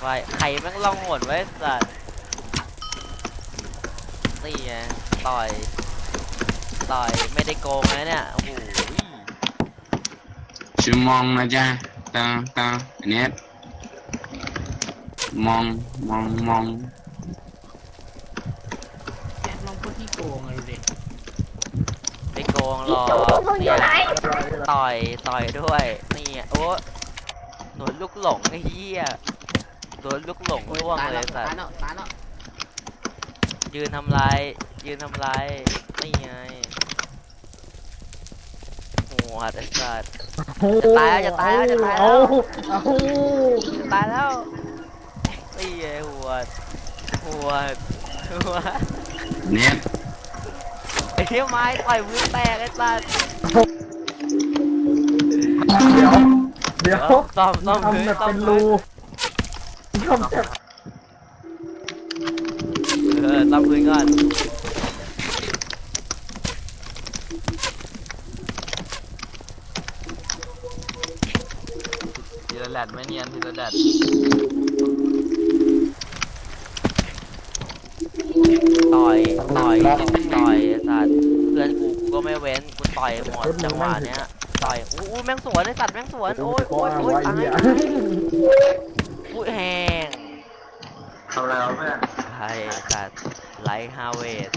ไว้ใครแม่งล่องหนไว้สัตว์นี่ไงต่อย ต่อยไม่ได้โกงนะเนี่ย โอ้โหชื่อมองนะจ๊ะตาตาเน็ตมองมองมองแกลองพูดที่โกงเลยดิไม่โกงหรอกเนี่ยต่อย ต่อยด้วย นี่ไงโอ้โดนลูกหลงไอ้เหี้ย โดนลูกหลงโอ้ยร่วงตายเลแล้วยสัตาตยว์แล้วตายแล้วยืนทำลาย ยืนทำลายนี่ไงโหดไอ้สัตว์ จะตายแล้วจะตายแล้วจะตายแล้ว เอาตายแล้วนี่ไงหัวดหัวดหัวดเน็ตไอ้เหี้ยไม้ต่อยมือแตกไอ้สัตว์เดี๋ยวเดี๋ยวซ่อมซ่อมพื้นทำแบบซ่อมเป็นพื้รู นทำแบบเออซ่อมพื้นก่อนทีละแลดไม่เนียนทีละแลดต่อย ต่อย ต่อยไอ้สัตว์เพื่อนกูกูก็ไม่เว้น กูต่อยหมดจังหวะเนี้ย ต่อยอู้อู้แม่งสวนไอ้สัตว์แม่งสวน โอ้ยโอ้ยโอ้ยตายเนี่ยอุ้ยแห้งทำอะไราเพื่อนใช่สัตว์ไลท์ฮาเวส